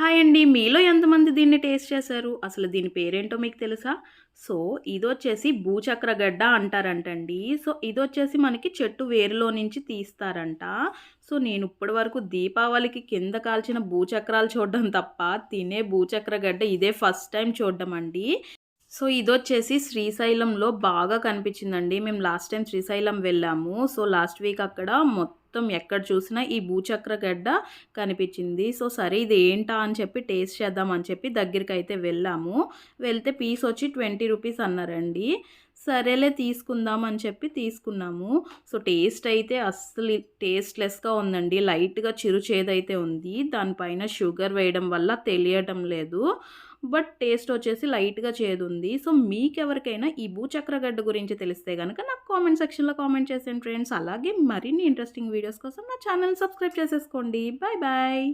Hi అండి. మీలో ఎంతమంది దీన్ని టేస్ట్ చేశారు? అసలు దీని పేరేంటో మీకు తెలుసా? సో ఇదొచ్చేసి భూచక్రగడ్డ అంటారంటండి. సో ఇదొచ్చేసి మనకి చెట్టు వేరులో నుంచి తీస్తారంట. సో నేను ఇప్పటి వరకు దీపావళికి కింద కాల్చిన భూచక్రాలు చూడడం తప్ప తినే భూచక్రగడ్డ ఇదే ఫస్ట్ టైం చూడడం అండి సో ఇదొచ్చేసి శ్రీశైలంలో బాగా కనిపించిందండి. మేము లాస్ట్ టైం శ్రీశైలం వెళ్ళాము. సో లాస్ట్ వీక్ అక్కడ మొత్తం మొత్తం ఎక్కడ చూసినా ఈ భూచక్ర గడ్డ కనిపించింది. సో సరే ఇది ఏంటా అని చెప్పి టేస్ట్ చేద్దాం అని చెప్పి దగ్గరికి అయితే వెళ్ళాము. వెళ్తే పీస్ వచ్చి ట్వంటీ రూపీస్ అన్నారండి. సరేలే తీసుకుందాం అని చెప్పి తీసుకున్నాము. సో టేస్ట్ అయితే అస్సలు టేస్ట్లెస్గా ఉందండి. లైట్గా చిరు చేదైతే ఉంది. దానిపైన షుగర్ వేయడం వల్ల తెలియటం లేదు. బట్ టేస్ట్ వచ్చేసి లైట్గా చేదు ఉంది సో మీకు ఎవరికైనా ఈ భూచక్రగడ్డ గురించి తెలిస్తే కనుక నాకు కామెంట్ సెక్షన్లో కామెంట్ చేసేయండి ఫ్రెండ్స్. అలాగే మరిన్ని ఇంట్రెస్టింగ్ వీడియోస్ కోసం నా ఛానల్ సబ్స్క్రైబ్ చేసేసుకోండి. Bye bye